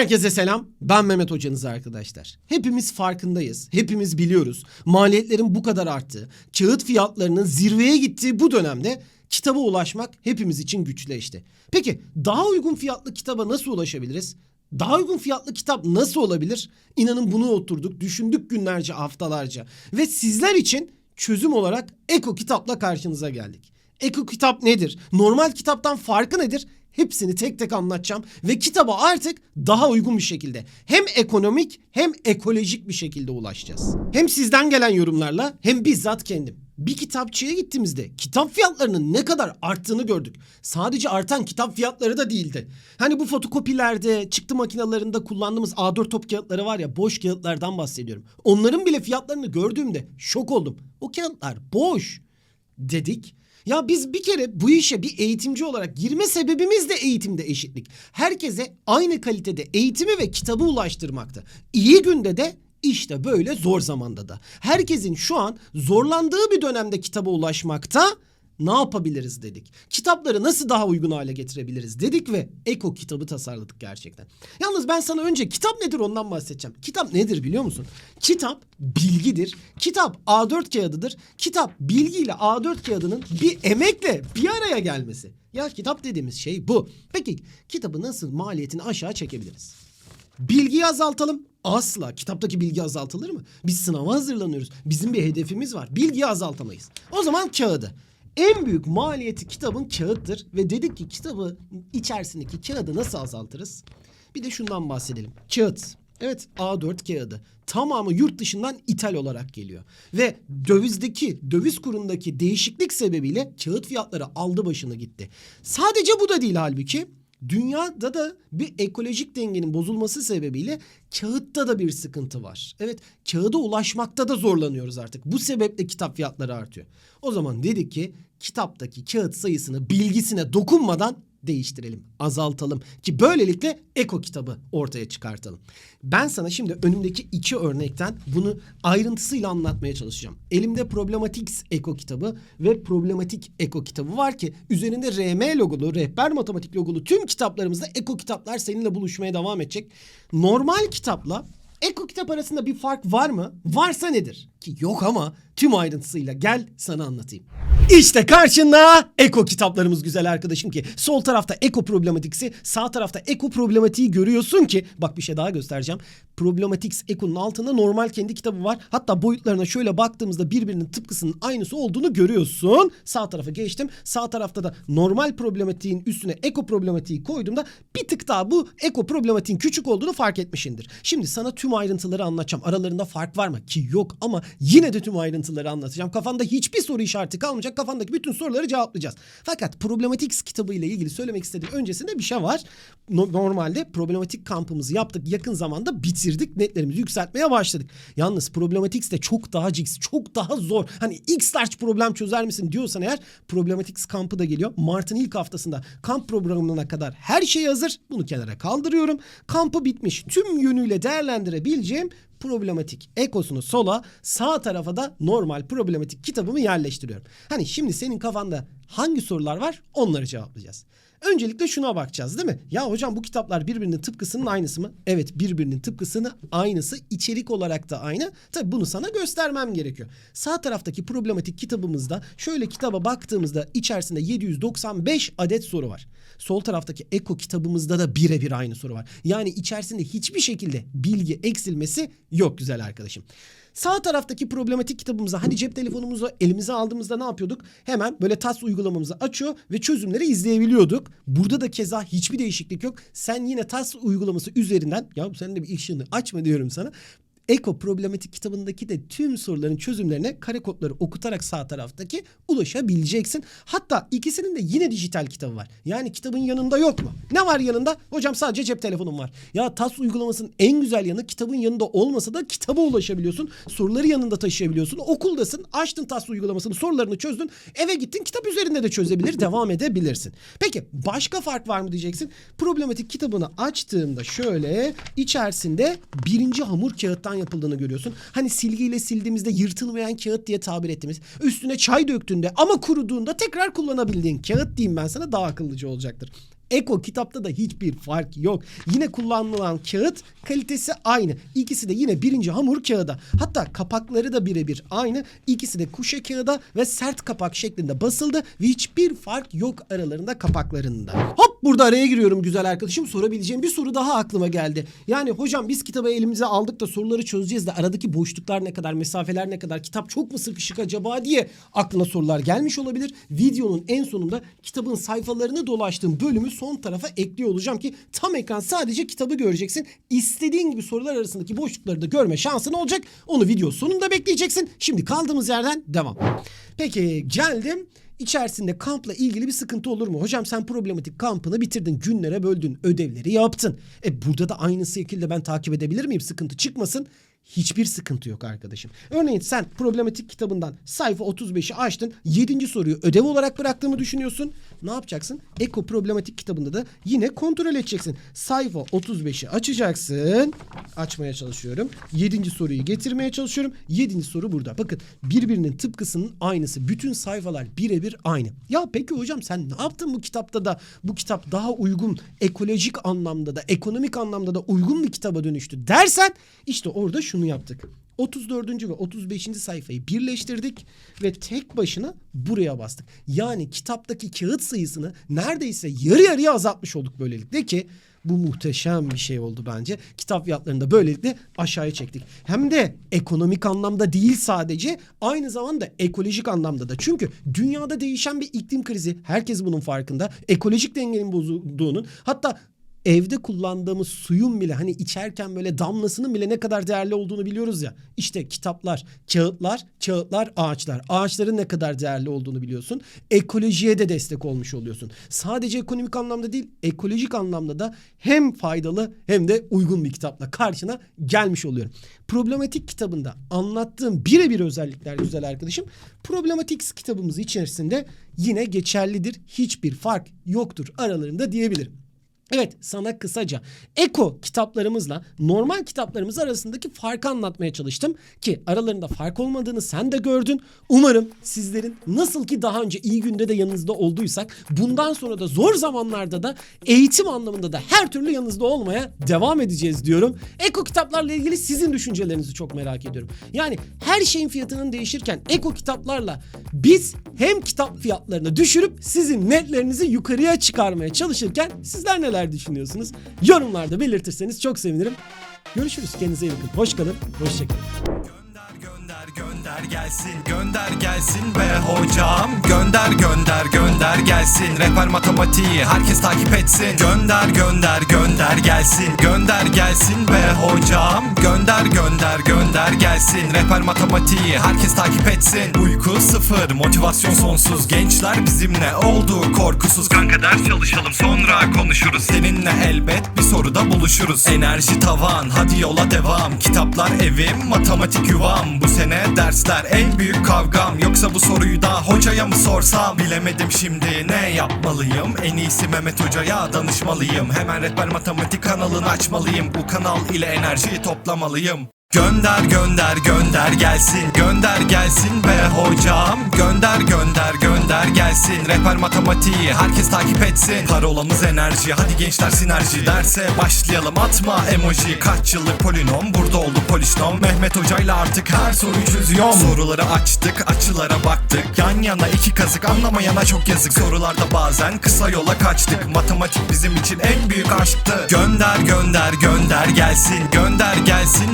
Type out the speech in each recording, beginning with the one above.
Herkese selam. Ben Mehmet hocanız arkadaşlar. Hepimiz farkındayız. Hepimiz biliyoruz. Maliyetlerin bu kadar arttığı, kağıt fiyatlarının zirveye gittiği bu dönemde kitaba ulaşmak hepimiz için güçleşti. Peki daha uygun fiyatlı kitaba nasıl ulaşabiliriz? Daha uygun fiyatlı kitap nasıl olabilir? İnanın bunu oturduk, düşündük günlerce, haftalarca. Ve sizler için çözüm olarak Eko Kitap'la karşınıza geldik. Eko Kitap nedir? Normal kitaptan farkı nedir? Hepsini tek tek anlatacağım ve kitaba artık daha uygun bir şekilde hem ekonomik hem ekolojik bir şekilde ulaşacağız. Hem sizden gelen yorumlarla hem bizzat kendim. Bir kitapçıya gittiğimizde kitap fiyatlarının ne kadar arttığını gördük. Sadece artan kitap fiyatları da değildi. Hani bu fotokopilerde, çıktı makinalarında kullandığımız A4 top kağıtları var ya boş kağıtlardan bahsediyorum. Onların bile fiyatlarını gördüğümde şok oldum. O kağıtlar boş dedik. Ya biz bir kere bu işe bir eğitimci olarak girme sebebimiz de eğitimde eşitlik. Herkese aynı kalitede eğitimi ve kitabı ulaştırmaktı. İyi günde de işte böyle zor zamanda da. Herkesin şu an zorlandığı bir dönemde kitaba ulaşmakta ne yapabiliriz dedik. Kitapları nasıl daha uygun hale getirebiliriz dedik ve Eko kitabı tasarladık gerçekten. Yalnız ben sana önce kitap nedir ondan bahsedeceğim. Kitap nedir biliyor musun? Kitap bilgidir. Kitap A4 kağıdıdır. Kitap bilgiyle A4 kağıdının bir emekle bir araya gelmesi. Ya kitap dediğimiz şey bu. Peki kitabı nasıl maliyetini aşağı çekebiliriz? Bilgiyi azaltalım. Asla. Kitaptaki bilgi azaltılır mı? Biz sınava hazırlanıyoruz. Bizim bir hedefimiz var. Bilgiyi azaltamayız. O zaman kağıdı. En büyük maliyeti kitabın kağıttır ve dedik ki kitabı içerisindeki kağıdı nasıl azaltırız? Bir de şundan bahsedelim. Kağıt. Evet A4 kağıdı. Tamamı yurt dışından ithal olarak geliyor. Ve dövizdeki, döviz kurundaki değişiklik sebebiyle kağıt fiyatları aldı başını gitti. Sadece bu da değil halbuki. Dünyada da bir ekolojik dengenin bozulması sebebiyle kağıtta da bir sıkıntı var. Evet kağıda ulaşmakta da zorlanıyoruz artık. Bu sebeple kitap fiyatları artıyor. O zaman dedik ki kitaptaki kağıt sayısını bilgisine dokunmadan değiştirelim, azaltalım ki böylelikle eko kitabı ortaya çıkartalım. Ben sana şimdi önümdeki iki örnekten bunu ayrıntısıyla anlatmaya çalışacağım. Elimde Problematics Eko kitabı ve Problematik Eko kitabı var ki üzerinde RM logolu, rehber matematik logolu tüm kitaplarımızda Eko kitaplar seninle buluşmaya devam edecek. Normal kitapla Eko kitap arasında bir fark var mı? Varsa nedir? Ki yok ama tüm ayrıntısıyla gel sana anlatayım. İşte karşında Eko kitaplarımız güzel arkadaşım ki sol tarafta Eko problematiksi sağ tarafta Eko problematiği görüyorsun ki bak bir şey daha göstereceğim. Problematics Eko'nun altında normal kendi kitabı var. Hatta boyutlarına şöyle baktığımızda birbirinin tıpkısının aynısı olduğunu görüyorsun. Sağ tarafa geçtim. Sağ tarafta da normal problematiğin üstüne Eko problematiği koyduğumda bir tık daha bu Eko problematiğin küçük olduğunu fark etmişindir. Şimdi sana tüm ayrıntıları anlatacağım. Aralarında fark var mı? Ki yok ama yine de tüm ayrıntıları anlatacağım. Kafanda hiçbir soru işareti kalmayacak. Kafandaki bütün soruları cevaplayacağız. Fakat Problematics kitabı ile ilgili söylemek istediğim öncesinde bir şey var. No- normalde problematik kampımızı yaptık. Yakın zamanda bitirdik. Netlerimizi yükseltmeye başladık. Yalnız Problematics de çok daha cix, çok daha zor. Hani X large problem çözer misin diyorsan eğer Problematics kampı da geliyor. Mart'ın ilk haftasında kamp programına kadar her şey hazır. Bunu kenara kaldırıyorum. Kampı bitmiş. Tüm yönüyle değerlendirebileceğim problematik ekosunu sola sağ tarafa da normal problematik kitabımı yerleştiriyorum. Hani şimdi senin kafanda hangi sorular var onları cevaplayacağız. Öncelikle şuna bakacağız değil mi? Ya hocam bu kitaplar birbirinin tıpkısının aynısı mı? Evet birbirinin tıpkısını aynısı. içerik olarak da aynı. Tabi bunu sana göstermem gerekiyor. Sağ taraftaki problematik kitabımızda şöyle kitaba baktığımızda içerisinde 795 adet soru var. Sol taraftaki Eko kitabımızda da birebir aynı soru var. Yani içerisinde hiçbir şekilde bilgi eksilmesi yok güzel arkadaşım. Sağ taraftaki problematik kitabımıza hani cep telefonumuzu elimize aldığımızda ne yapıyorduk? Hemen böyle TAS uygulamamızı açıyor ve çözümleri izleyebiliyorduk. Burada da keza hiçbir değişiklik yok. Sen yine TAS uygulaması üzerinden ya sen de bir ışığını açma diyorum sana. Eko problematik kitabındaki de tüm soruların çözümlerine kare kodları okutarak sağ taraftaki ulaşabileceksin. Hatta ikisinin de yine dijital kitabı var. Yani kitabın yanında yok mu? Ne var yanında? Hocam sadece cep telefonum var. Ya TAS uygulamasının en güzel yanı kitabın yanında olmasa da kitaba ulaşabiliyorsun. Soruları yanında taşıyabiliyorsun. Okuldasın. Açtın TAS uygulamasını sorularını çözdün. Eve gittin kitap üzerinde de çözebilir devam edebilirsin. Peki başka fark var mı diyeceksin. Problematik kitabını açtığımda şöyle içerisinde birinci hamur kağıttan yapıldığını görüyorsun. Hani silgiyle sildiğimizde yırtılmayan kağıt diye tabir ettiğimiz üstüne çay döktüğünde ama kuruduğunda tekrar kullanabildiğin kağıt diyeyim ben sana daha akıllıca olacaktır. Eko kitapta da hiçbir fark yok. Yine kullanılan kağıt kalitesi aynı. İkisi de yine birinci hamur kağıda. Hatta kapakları da birebir aynı. İkisi de kuşe kağıda ve sert kapak şeklinde basıldı ve hiçbir fark yok aralarında kapaklarında. Hop burada araya giriyorum güzel arkadaşım. Sorabileceğim bir soru daha aklıma geldi. Yani hocam biz kitabı elimize aldık da soruları çözeceğiz de aradaki boşluklar ne kadar, mesafeler ne kadar, kitap çok mu sıkışık acaba diye aklına sorular gelmiş olabilir. Videonun en sonunda kitabın sayfalarını dolaştığım bölümü son tarafa ekliyor olacağım ki tam ekran sadece kitabı göreceksin. İstediğin gibi sorular arasındaki boşlukları da görme şansın olacak. Onu video sonunda bekleyeceksin. Şimdi kaldığımız yerden devam. Peki geldim. İçerisinde kampla ilgili bir sıkıntı olur mu? Hocam sen problematik kampını bitirdin, günlere böldün, ödevleri yaptın. E burada da aynı şekilde ben takip edebilir miyim? Sıkıntı çıkmasın. Hiçbir sıkıntı yok arkadaşım. Örneğin sen problematik kitabından sayfa 35'i açtın. 7. soruyu ödev olarak bıraktığımı düşünüyorsun. Ne yapacaksın? Eko problematik kitabında da yine kontrol edeceksin. Sayfa 35'i açacaksın. Açmaya çalışıyorum. 7. soruyu getirmeye çalışıyorum. 7. soru burada. Bakın birbirinin tıpkısının aynısı. Bütün sayfalar birebir aynı. Ya peki hocam sen ne yaptın bu kitapta da bu kitap daha uygun ekolojik anlamda da ekonomik anlamda da uygun bir kitaba dönüştü dersen işte orada şunu yaptık. 34. ve 35. sayfayı birleştirdik ve tek başına buraya bastık. Yani kitaptaki kağıt sayısını neredeyse yarı yarıya azaltmış olduk böylelikle ki bu muhteşem bir şey oldu bence. Kitap fiyatlarını da böylelikle aşağıya çektik. Hem de ekonomik anlamda değil sadece aynı zamanda ekolojik anlamda da. Çünkü dünyada değişen bir iklim krizi herkes bunun farkında. Ekolojik dengenin bozulduğunun hatta evde kullandığımız suyun bile hani içerken böyle damlasının bile ne kadar değerli olduğunu biliyoruz ya. İşte kitaplar, kağıtlar, kağıtlar, ağaçlar. Ağaçların ne kadar değerli olduğunu biliyorsun. Ekolojiye de destek olmuş oluyorsun. Sadece ekonomik anlamda değil, ekolojik anlamda da hem faydalı hem de uygun bir kitapla karşına gelmiş oluyorum. Problematik kitabında anlattığım birebir özellikler güzel arkadaşım. Problematik kitabımız içerisinde yine geçerlidir. Hiçbir fark yoktur aralarında diyebilirim. Evet sana kısaca Eko kitaplarımızla normal kitaplarımız arasındaki farkı anlatmaya çalıştım ki aralarında fark olmadığını sen de gördün. Umarım sizlerin nasıl ki daha önce iyi günde de yanınızda olduysak bundan sonra da zor zamanlarda da eğitim anlamında da her türlü yanınızda olmaya devam edeceğiz diyorum. Eko kitaplarla ilgili sizin düşüncelerinizi çok merak ediyorum. Yani her şeyin fiyatının değişirken Eko kitaplarla biz hem kitap fiyatlarını düşürüp sizin netlerinizi yukarıya çıkarmaya çalışırken sizler neler düşünüyorsunuz? Yorumlarda belirtirseniz çok sevinirim. Görüşürüz. Kendinize iyi bakın. Hoş kalın. Hoşçakalın. Gönder gelsin gönder gelsin be hocam. Gönder gönder gönder gelsin. Rehber matematiği herkes takip etsin. Gönder gönder gönder gelsin. Gönder gelsin be hocam. Gönder gönder gönder gelsin. Rehber matematiği herkes takip etsin. Uyku sıfır motivasyon sonsuz. Gençler bizimle oldu korkusuz. Kanka ders çalışalım sonra konuşuruz. Seninle elbet bir soruda buluşuruz. Enerji tavan hadi yola devam. Kitaplar evim matematik yuvam. Bu sene dersler en büyük kavgam? Yoksa bu soruyu da hocaya mı sorsam? Bilemedim şimdi ne yapmalıyım? En iyisi Mehmet hocaya danışmalıyım. Hemen rehber matematik kanalını açmalıyım. Bu kanal ile enerjiyi toplamalıyım Gönder gönder gönder gelsin. Gönder gelsin be hocam. Gönder gönder gönder gelsin. Rehber matematiği herkes takip etsin. Parolamız enerji hadi gençler sinerji Derse başlayalım. Atma emoji Kaç yıllık polinom? Burada oldu polişnom Mehmet hocayla artık her soruyu çözüyorum. Soruları açtık açılara baktık. Yan yana iki kazık anlamayana çok yazık. Sorularda bazen kısa yola kaçtık. Matematik bizim için en büyük aşktı. Gönder gönder gönder gelsin. Gönder gelsin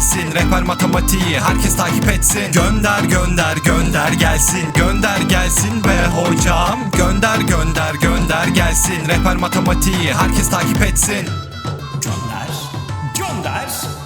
gelsin. Rehber matematiği herkes takip etsin. Gönder gönder gönder gelsin. Gönder gelsin be hocam. Gönder gönder gönder gelsin. Rehber matematiği herkes takip etsin